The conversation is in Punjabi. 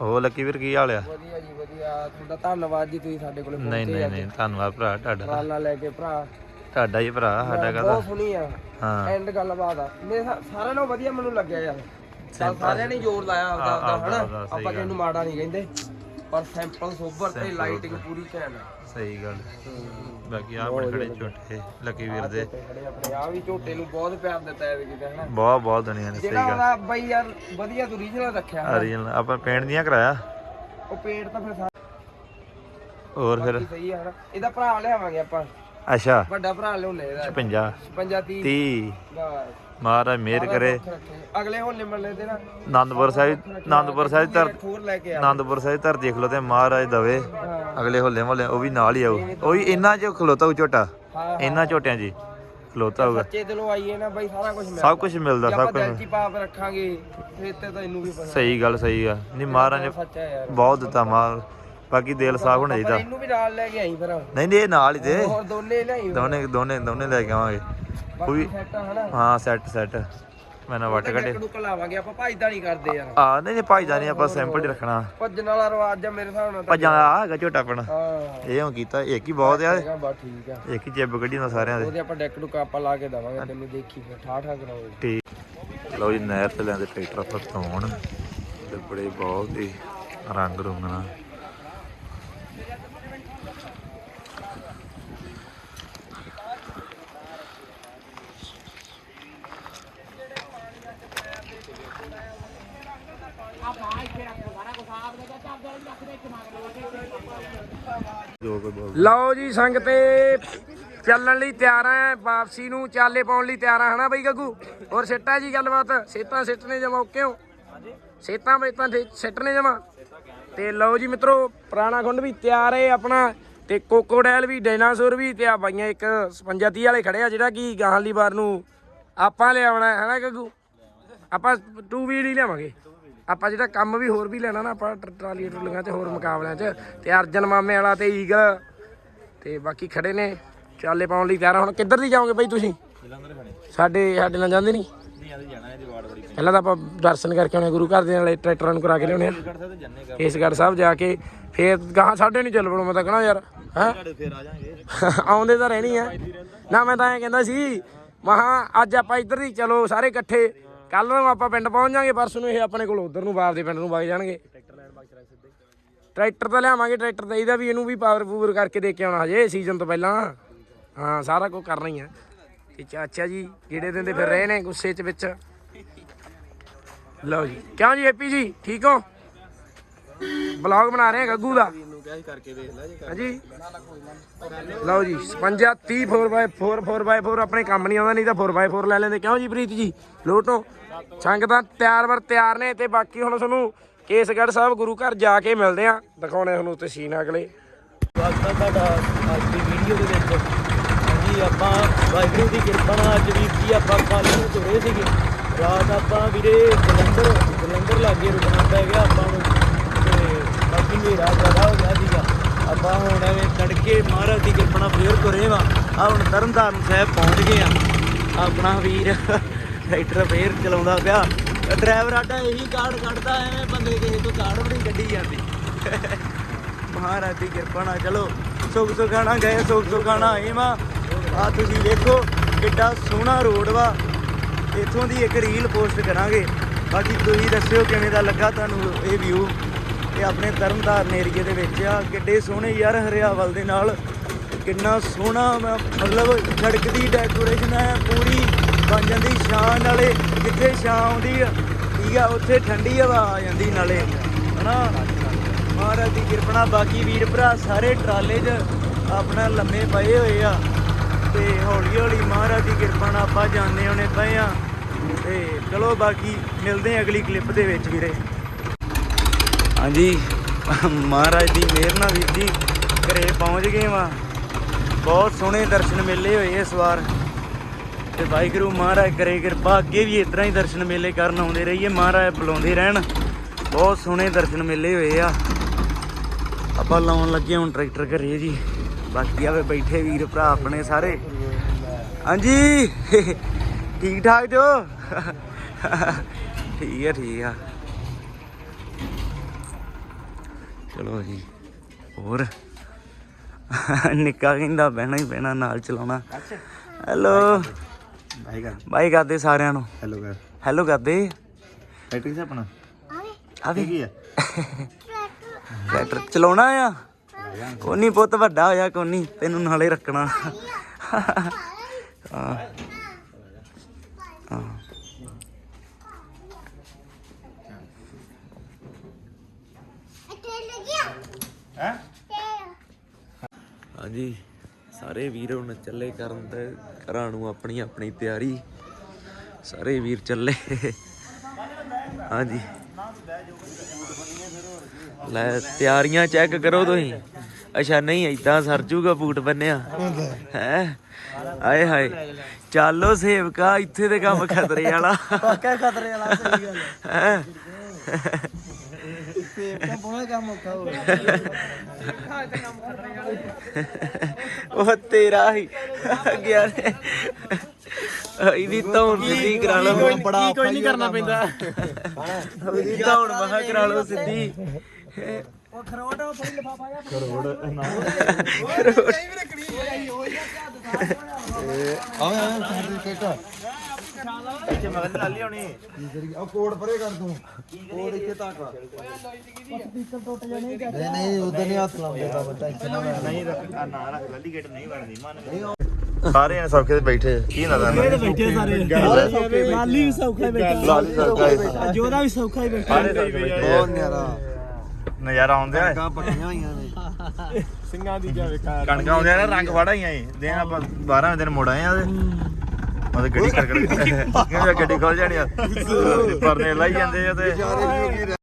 ਉਹ ਲੱਕੀ ਵੀਰ ਕੀ ਹਾਲ ਆ? ਵਧੀਆ ਜੀ ਵਧੀਆ। ਤੁਹਾਡਾ ਧੰਨਵਾਦ ਜੀ ਤੁਸੀਂ ਸਾਡੇ ਕੋਲੇ ਨਹੀਂ ਨਹੀਂ ਨਹੀਂ ਧੰਨਵਾਦ ਭਰਾ ਤੁਹਾਡਾ। ਲੈ ਕੇ ਭਰਾ। ਤੁਹਾਡਾ ਹੀ ਭਰਾ ਸਾਡਾ ਕਹਦਾ? ਬਹੁਤ ਸੋਹਣੀ ਆ। ਹਾਂ। ਐਂਡ ਗੱਲਬਾਤ ਆ। ਮੇਰੇ ਸਾ- ਸਾਰਿਆਂ ਨਾਲੋਂ ਵਧੀਆ ਮੈਨੂੰ ਲੱਗਿਆ ਯਾਰ। ਸਾਰਿਆਂ ਨੇ ਜ਼ੋਰ ਲਾਇਆ ਆਪਦਾ ਹਾਂ, ਆਪਦਾ ਆਪਦਾ, ਹਨਾ? ਆਪਦਾ, ਸਹੀ ਆਪਾਂ ਕਿਸੇ ਨੂੰ ਮਾੜਾ ਨਹੀਂ ਕਹਿੰਦੇ। ਪਰ ਸੈਂਪਲ ਸੋਬਰ ਤੇ ਲਾਈਟਿੰਗ ਪੂਰੀ ਘੈਂਟ ਆ। ਸਹੀ ਗੱਲ ਬਾਕੀ ਆ ਬੜੇ ਖੜੇ ਝੋਟੇ ਲੱਕੀ ਵੀਰ ਦੇ। ਖੜੇ ਆਪਣੇ। ਆ ਵੀ ਝੋਟੇ ਨੂੰ ਬਹੁਤ ਪਿਆਰ ਦਿੱਤਾ ਹੈ ਕਿਤੇ ਹਨਾ ਬਹੁਤ ਬਹੁਤ ਦੁਨੀਆ ਨੇ ਸਹੀ ਜਿਹੜਾ ਗੱਲ। ਉਹਦਾ ਬਈ ਯਾਰ ਵਧੀਆ ਤੂੰ ਰੀਜਨਲ ਰੱਖਿਆ ਹਨਾ। ਅਰੀਜਨਲ ਆਪਾਂ ਪੇਂਟ ਦੀਆਂ ਕਰਾਇਆ? ਉਹ ਪੇਟ ਤਾਂ ਫਿਰ ਸਾਰਾ ਹੋਰ ਫਿਰ? ਸਹੀ ਆ ਹਨਾ ਇਹਦਾ ਭਰਾ ਲਿਆਵਾਂਗੇ ਆਪਾਂ। ਅੱਛਾ। ਵੱਡਾ ਭਰਾ ਲਿਆਉਣੇ ਇਹਦਾ। 50 55 30 30 ਬਸ। ਮਹਾਰਾਜ ਮਿਹਰ ਕਰੇ। ਅਗਲੇ ਹੋਲੇ ਮੱਲੇ ਦੇ ਨਾ ਆਨੰਦਪੁਰ ਸਾਹਿਬ ਆਨੰਦਪੁਰ ਸਾਹਿਬ ਧਰ ਹੋਰ ਲੈ ਕੇ ਆ ਆਨੰਦਪੁਰ ਸਾਹਿਬ ਧਰ ਦੇਖ ਲਓ ਤੇ ਮਹਾਰਾਜ ਦਵੇ। ਅਗਲੇ ਹੋਲੇ ਮਹੱਲੇ ਉਹ ਵੀ ਨਾਲ ਹੀ ਆਊ ਉਹ ਵੀ ਇਹਨਾਂ 'ਚ ਖਲੋਤਾ ਹੋਊ ਝੋਟਾ। ਹਾਂ ਇਹਨਾਂ ਝੋਟਿਆਂ 'ਚ ਹੀ ਖਲੋਤਾ ਹੋਊਗਾ। ਸੱਚੇ ਦਿਲੋਂ ਆਈਏ ਨਾ ਬਾਈ ਸਾਰਾ ਕੁਝ ਮਿਲਦਾ। ਸਭ ਕੁਝ ਮਿਲਦਾ ਜੇ ਸਭ ਆਪਾਂ ਕੁਝ ਦਿਲ 'ਚ ਹੀ ਪਾਪ ਰੱਖਾਂਗੇ। ਫਿਰ ਤੇ ਤੈਨੂੰ ਵੀ ਪਤਾ। ਸਹੀ ਗੱਲ ਸਹੀ ਆ ਨਹੀਂ ਮਹਾਰਾਜ ਨੇ ਸੱਚਾ ਯਾਰ। ਬਹੁਤ ਦਿੱਤਾ ਮਾਲ ਬਾਕੀ ਦਿਲ ਸਾਫ਼ ਹੋਣਾ ਚਾਹੀਦਾ। ਇਹਨੂੰ ਵੀ ਨਾਲ ਲੈ ਕੇ ਆਈ ਫਿਰ। ਨਹੀਂ ਨਹੀਂ ਇਹ ਨਾਲ ਹੀ ਤੇ ਹੋਰ ਦੋਨੇ ਲਿਆਈ ਦੋਨੇ ਦੋਨੇ ਦੋਨੇ ਲੈ ਕੇ ਆਵਾਂਗੇ। ਹਨਾ। ਹਾਂ ਸੈੱਟ ਸੈੱਟ ਮੈਂ ਨਾ ਵੱਟ ਕੱਢੇ। ਇੱਕ ਨੂੰ ਕਲਾਵਾਂਗੇ ਆਪਾਂ ਭਾਈਦਾ ਨਹੀਂ ਕਰਦੇ ਯਾਰ। ਆ ਨਹੀਂ ਨਹੀਂ ਭਾਈਦਾ ਨਹੀਂ ਆਪਾਂ ਸਿੰਪਲ ਹੀ ਰੱਖਣਾ। ਭੱਜਣ ਵਾਲਾ ਰਿਵਾਜ ਆ ਮੇਰੇ ਹਿਸਾਬ ਨਾਲ ਤਾਂ। ਭੱਜਾਂ ਦਾ ਆ ਹੈਗਾ ਝੋਟਾ ਆਪਣਾ। ਹਾਂ। ਇਹ ਹੁਣ ਕੀਤਾ ਇੱਕ ਹੀ ਬਹੁਤ ਆ। ਠੀਕ ਆ। ਇੱਕ ਹੀ ਚਿੱਬ ਕੱਢੀ ਨਾ ਸਾਰਿਆਂ ਦੇ। ਉਹਦੇ ਆਪਾਂ ਡੈਕ ਨੂੰ ਕਾਪਾ ਲਾ ਕੇ ਦਵਾਂਗੇ ਤੈਨੂੰ ਦੇਖੀ ਫਿਰ ਠਾ ਠਾ ਕਰਾਉਂਗੇ ਠੀਕ। ਲਓ ਜੀ ਨਹਿਰ ਤੇ ਲੈਂਦੇ ਟਰੈਕਟਰ ਆਪਾਂ ਧੋਣ। ਤੇ ਬੜੇ ਬਹੁਤ ਹੀ ਰੰਗ ਰੁੰਗਣਾ ਲਓ ਜੀ ਸੰਗ ਚੱਲਣ ਲਈ ਤਿਆਰ ਆ, ਵਾਪਸੀ ਨੂੰ ਚਾਲੇ ਪਾਉਣ ਲਈ ਤਿਆਰ ਆ, ਹਨਾ ਬਈ ਗੱਗੂ? ਹੋਰ ਸਿੱਟਾ ਜੀ ਗੱਲਬਾਤ? ਸੇਤਾਂ ਸਿੱਟਨੇ ਜਮਾ ਓਕੇ ਹੋ? ਸੇਤਾਂ ਬੇਤਾਂ ਸਿੱਟਨੇ ਜਮਾ? ਤੇ ਲਓ ਜੀ ਮਿੱਤਰੋ, ਪੁਰਾਣਾ ਖੁੰਡ ਵੀ ਤਿਆਰ ਏ ਆਪਣਾ, ਤੇ ਕੋਕੋਡੈਲ ਵੀ, ਡਾਇਨਾਸੌਰ ਵੀ, ਤੇ ਆ ਬਾਈਆਂ ਇੱਕ 55 ਵਾਲੇ ਖੜੇ ਆ, ਜਿਹੜਾ ਕਿ ਗਾਹਾਂ ਵਾਰ ਨੂੰ ਆਪਾਂ ਲਿਆਉਣਾ ਹੈ, ਹਨਾ ਗੱਗੂ? ਆਪਾਂ 2 ਵੀਲ ਹੀ ਲਿਆਵਾਂਗੇ। ਆਪਾਂ ਜਿਹੜਾ ਕੰਮ ਵੀ ਹੋਰ ਵੀ ਲੈਣਾ ਨਾ, ਆਪਾਂ ਟਰ- ਟਰਾਲੀਆਂ ਟਰੂਲੀਆਂ ਤੇ ਹੋਰ ਮੁਕਾਬਲਿਆਂ 'ਚ ਤੇ ਅਰਜਨ ਮਾਮੇ ਵਾਲਾ ਤੇ ਈਗਲ ਤੇ ਬਾਕੀ ਖੜੇ ਨੇ, ਚਾਲੇ ਪਾਉਣ ਲਈ ਤਿਆਰ ਆ। ਹੁਣ ਕਿੱਧਰ ਦੀ ਜਾਓਗੇ ਬਈ ਤੁਸੀਂ? ਸਾਡੇ ਸਾਡੇ ਨਾਲ ਜਾਂਦੇ ਨਹੀਂ ਪਹਿਲਾਂ ਤਾਂ ਆਪਾਂ ਦਰਸ਼ਨ ਕਰਕੇ ਆਉਣੇ ਗੁਰੂ ਘਰ ਦੇ ਨਾਲੇ ਟਰੈਕਟਰਾਂ ਨੂੰ ਕਰਾ ਕੇ ਲਿਆਉਣੇ ਆ। ਕੇਸਗੜ੍ਹ ਸਾਹਿਬ ਜਾ ਕੇ ਫੇਰ ਗਾਹਾਂ ਸਾਡੇ ਨਹੀਂ ਚੱਲ ਪੜੋ, ਮੈਂ ਤਾਂ ਕਹਣਾ ਯਾਰ, ਹੈ? ਆਉਂਦੇ ਤਾਂ ਰਹਿਣੀ ਆ। ਨਾ ਮੈਂ ਤਾਂ ਐਂ ਕਹਿੰਦਾ ਸੀ, ਮਹਾ ਅੱਜ ਆਪਾਂ ਇੱਧਰ ਦੀ ਚਲੋ ਸਾਰੇ ਇਕੱਠੇ। ਕੱਲ ਨੂੰ ਆਪਾਂ ਪਿੰਡ ਪਹੁੰਚ ਜਾਾਂਗੇ ਪਰਸੋਂ ਨੂੰ ਇਹ ਆਪਣੇ ਕੋਲ ਉਧਰ ਨੂੰ ਬਾਪ ਦੇ ਪਿੰਡ ਨੂੰ ਵਗ ਜਾਣਗੇ। ਟਰੈਕਟਰ ਤਾਂ ਲਿਆਵਾਂਗੇ, ਟਰੈਕਟਰ ਤਾਂ ਇਹਦਾ ਵੀ ਇਹਨੂੰ ਵੀ ਪਾਵਰ ਪੂਵਰ ਕਰਕੇ ਦੇ ਕੇ ਆਉਣਾ ਹਜੇ ਸੀਜ਼ਨ ਤੋਂ ਪਹਿਲਾਂ। ਹਾਂ, ਸਾਰਾ ਕੁਝ ਕਰਨਾ ਹੀ ਆ। ਤੇ ਚਾਚਾ ਜੀ ਜਿਹੜੇ ਦਿਨ ਦੇ ਫਿਰ ਰਹੇ ਨੇ ਗੁੱਸੇ ਚ ਵਿੱਚ। ਲਓ ਜੀ। ਕਿਉਂ ਜੀ ਹੈਪੀ ਜੀ? ਠੀਕ ਹੋ? ਬਲੌਗ ਬਣਾ ਰਹੇ ਆ ਗੱਗੂ ਦਾ। ਹਾਂਜੀ। ਲਓ ਜੀ 55 30 4x4 4x4 ਆਪਣੇ ਕੰਮ ਨਹੀਂ ਆਉਂਦਾ ਨਹੀਂ ਤਾਂ 4x4 ਲੈ ਲੈਂਦੇ। ਕਿਉਂ ਜੀ ਪ੍ਰੀਤ ਜੀ? ਲੋਟੋ। ਸੰਗਤਾਂ ਤਿਆਰ ਵਰ ਤਿਆਰ ਨੇ ਤੇ ਬਾਕੀ ਹੁਣ ਤੁਹਾਨੂੰ ਕੇਸਗੜ੍ਹ ਸਾਹਿਬ ਗੁਰੂ ਘਰ ਜਾ ਕੇ ਮਿਲਦੇ ਆ ਦਿਖਾਉਣੇ ਤੁਹਾਨੂੰ ਉੱਤੇ ਸੀਨ ਅਗਲੇ। ਅੱਜ ਦੀ ਵੀਡੀਓ ਦੇ ਵਿੱਚ ਹਾਂਜੀ ਆਪਾਂ ਵਾਹਿਗੁਰੂ ਦੀ ਕਿਰਪਾ ਨਾਲ ਅੱਜ ਆਪਾਂ ਤੁਰੇ ਸੀਗੇ। ਰਾਤ ਆਪਾਂ ਵੀਰੇ ਜਲੰਧਰ ਜਲੰਧਰ ਲਾਗੇ ਰੁਕਣਾ ਪੈ ਗਿਆ ਆਪਾਂ ਨੂੰ ਤੇ ਬਾਕੀ ਹਨੇਰਾ ਜ਼ਿਆਦਾ ਹੋ ਗਿਆ ਸੀਗਾ ਆਪਾਂ ਹੁਣ ਐਵੇਂ ਮਹਾਰਾਜ ਦੀ ਕਿਰਪਾ ਨਾਲ ਫੇਰ ਤੁਰੇ ਵਾ। ਆ ਹੁਣ ਤਰਨਤਾਰਨ ਸਾਹਿਬ ਪਹੁੰਚ ਗਏ ਆ। ਆਪਣਾ ਵੀਰ ਟਰੈਕਟਰ ਫੇਰ ਚਲਾਉਂਦਾ ਪਿਆ। ਡਰਾਈਵਰ ਆਡਾ ਇਹੀ ਕਾਰਡ ਕੱਢਦਾ, ਐਵੇਂ ਬੰਦੇ ਕਿਸੇ ਤੋਂ ਕਾਰਡ ਵੀ ਨਹੀਂ ਕੱਢੀ ਜਾਂਦੀ। ਮਹਾਰਾਜ ਦੀ ਕਿਰਪਾ ਨਾਲ ਚਲੋ, ਸੁਖ ਸੁਖਾਣਾ ਗਏ, ਸੁਖ ਸੁਖਾਣਾ ਆਏ ਵਾ। ਆ ਤੁਸੀਂ ਦੇਖੋ ਕਿੱਡਾ ਸੋਹਣਾ ਰੋਡ ਵਾ। ਇੱਥੋਂ ਦੀ ਇੱਕ ਰੀਲ ਪੋਸਟ ਕਰਾਂਗੇ। ਬਾਕੀ ਤੁਸੀਂ ਦੱਸਿਓ ਕਿਵੇਂ ਦਾ ਲੱਗਾ ਤੁਹਾਨੂੰ ਇਹ ਵਿਊ ਇਹ ਆਪਣੇ ਤਰਨਤਾਰਨ ਏਰੀਏ ਦੇ ਵਿੱਚ ਆ, ਕਿੱਡੇ ਸੋਹਣੇ ਯਾਰ ਹਰਿਆਵਲ ਦੇ ਨਾਲ। ਕਿੰਨਾ ਸੋਹਣਾ ਮਤਲਬ ਸੜਕ ਦੀ ਡੈਕੋਰੇਸ਼ਨ ਹੈ ਪੂਰੀ ਬਣ ਜਾਂਦੀ ਛਾਂ ਨਾਲੇ, ਜਿੱਥੇ ਛਾਂ ਆਉਂਦੀ ਆ, ਠੀਕ ਆ, ਉੱਥੇ ਠੰਡੀ ਹਵਾ ਆ ਜਾਂਦੀ ਨਾਲੇ, ਹਨਾ? ਮਹਾਰਾਜ ਦੀ ਕਿਰਪਾ ਬਾਕੀ ਵੀਰ ਭਰਾ ਸਾਰੇ ਟਰਾਲੇ 'ਚ ਆਪਣਾ ਲੰਮੇ ਪਏ ਹੋਏ ਆ। ਤੇ ਹੌਲੀ ਹੌਲੀ ਮਹਾਰਾਜ ਦੀ ਕਿਰਪਾ ਨਾਲ ਆਪਾਂ ਜਾਂਦੇ ਹੋਣੇ ਪਏ ਆ। ਤੇ ਚਲੋ ਬਾਕੀ ਮਿਲਦੇ ਆ ਅਗਲੀ ਕਲਿੱਪ ਦੇ ਵਿੱਚ ਵੀਰੇ। ਹਾਂਜੀ। ਮਹਾਰਾਜ ਦੀ ਮਿਹਰ ਨਾਲ ਵੀਰ ਜੀ, ਘਰੇ ਪਹੁੰਚ ਗਏ ਵਾਂ। ਬਹੁਤ ਸੋਹਣੇ ਦਰਸ਼ਨ ਮੇਲੇ ਹੋਏ ਇਸ ਵਾਰ। ਤੇ ਵਾਹਿਗੁਰੂ ਮਹਾਰਾਜ ਕਰੇ ਕਿਰਪਾ, ਅੱਗੇ ਵੀ ਇਤਰਾ ਹੀ ਦਰਸ਼ਨ ਮੇਲੇ ਕਰਨ ਆਉਂਦੇ ਰਹੀਏ, ਮਹਾਰਾਜ ਬੁਲਾਉਂਦੇ ਰਹਿਣ। ਬਹੁਤ ਸੋਹਣੇ ਦਰਸ਼ਨ ਮੇਲੇ ਹੋਏ ਆ। ਆਪਾਂ ਲਾਉਣ ਲੱਗੇ ਹੁਣ ਟਰੈਕਟਰ ਘਰੇ ਜੀ। ਬਾਕੀ ਆਵੇ ਬੈਠੇ ਵੀਰ ਭਰਾ ਆਪਣੇ ਸਾਰੇ। ਹਾਂਜੀ ਠੀਕ ਠਾਕ ਜੋ? ਠੀਕ ਆ ਠੀਕ ਆ। ਚਲੋ ਜੀ। ਹੋਰ? ਨਿੱਕਾ ਕਹਿੰਦਾ ਬਹਿਣਾ ਹੀ ਪੈਣਾ ਨਾਲ ਚਲਾਉਣਾ। ਹੈਲੋ ਬਾਈ ਕਰ ਬਾਈ ਕਰਦੇ ਸਾਰਿਆਂ ਨੂੰ। ਹੈਲੋ ਕਰ ਹੈਲੋ ਕਰਦੇ ਟਰੈਕਟਰ ਕਿਸ ਆਪਣਾ। ਆ ਵੀ ਕੀ ਆ। ਟਰੈਕਟਰ ਚਲਾਉਣਾ ਆ? ਕੋਨੀ ਪੁੱਤ ਵੱਡਾ ਹੋਇਆ ਕੋਨੀ। ਤੈਨੂੰ ਨਾਲੇ ਰੱਖਣਾ। ਹਾਂ। ਹਾਂ। ਹੈ? ਹਾਂਜੀ ਸਾਰੇ ਵੀਰ ਹੁਣ ਚੱਲੇ ਕਰਨ ਤੇ ਘਰਾਂ ਨੂੰ ਆਪਣੀ ਆਪਣੀ ਤਿਆਰੀ। ਸਾਰੇ ਵੀਰ ਚੱਲੇ। ਹਾਂਜੀ। ਲੈ ਤਿਆਰੀਆਂ ਚੈੱਕ ਕਰੋ ਤੁਸੀਂ। ਅੱਛਾ ਨਹੀਂ ਏਦਾਂ ਸਰ ਜੂਗਾ ਬੂਟ ਬੰਨਿਆ। ਹੈ? ਆਏ ਹਾਏ। ਚਾਲੋ ਸੇਵਕਾ ਇੱਥੇ ਤੇ ਕੰਮ ਖਤਰੇ ਵਾਲਾ। ਪੱਕਾ ਖਤਰੇ ਵਾਲਾ ਸਹੀ ਗੱਲ ਹੈ? ਤੇ ਤਾਂ ਬਹੁਤ ਕੰਮ ਔਖਾ ਹੋ ਉਹ ਤੇਰਾ ਹੀ ਗਿਆ ਨੇ ਇਹਦੀ ਧੌਣ ਸਿੱਧੀ ਕਰਾ ਲਓ ਬੜਾ ਕੋਈ ਨਹੀਂ ਕਰਨਾ ਪੈਂਦਾ ਇਹਦੀ ਧੌਣ ਮਹਾ ਕਰਾ ਲਓ ਸਿੱਧੀ ਉਹ ਖਰੋਟ ਉਹ ਥੋੜੀ ਲਫਾਫਾ ਜਾ ਇੱਥੇ ਮਗਰ ਨਾਲ ਹੀ ਹੋਣੀ। ਨਹੀਂ ਨਹੀਂ ਉਧਰ ਨਹੀਂ ਹੱਥ ਲਾਉਂਦੇ ਤਾਂ ਬੱਚਾ ਇੱਥੇ ਨਾ ਨਹੀਂ ਰੱਖ ਆ ਨਾ ਰੱਖ ਲੱਲੀ ਗੇਟ ਨਹੀਂ ਬਣਦੀ ਮਨ ਸਾਰੇ ਨੇ ਸੌਖੇ ਤੇ ਬੈਠੇ ਕੀ ਨਾ ਦਾਣਾ ਬੈਠੇ ਸਾਰੇ। ਲਾਲੀ ਵੀ ਸੌਖਾ ਹੀ ਬੈਠਾ। ਲਾਲੀ ਸੌਖਾ ਹੀ ਜੋਦਾ ਵੀ ਸੌਖਾ ਹੀ ਬੈਠਾ। ਸਾਰੇ ਸੌਖੇ ਬੈਠੇ ਬਹੁਤ ਨਿਆਰਾ। ਨਜ਼ਾਰਾ ਆਉਂਦਾ ਹੈ। ਪੱਟੀਆਂ ਹੋਈਆਂ ਨੇ। ਸਿੰਘਾਂ ਦੀ ਜਾਵੇ ਕਣਕਾਂ ਆਉਂਦੀਆਂ ਨੇ ਰੰਗ ਫੜਾ ਹੀ। ਆਈ ਦਿਨ ਆਪਾਂ 12ਵੇਂ ਦਿਨ ਮੁੜ ਆਏ ਆ ਉਹਦੇ ਗੱਡੀ ਕਰ ਕਰ ਗੱਡੀ ਖੋਲ ਜਾਣੀ ਆ। ਪਰਨੇ ਲਾਈ ਜਾਂਦੇ ਆ ਤੇ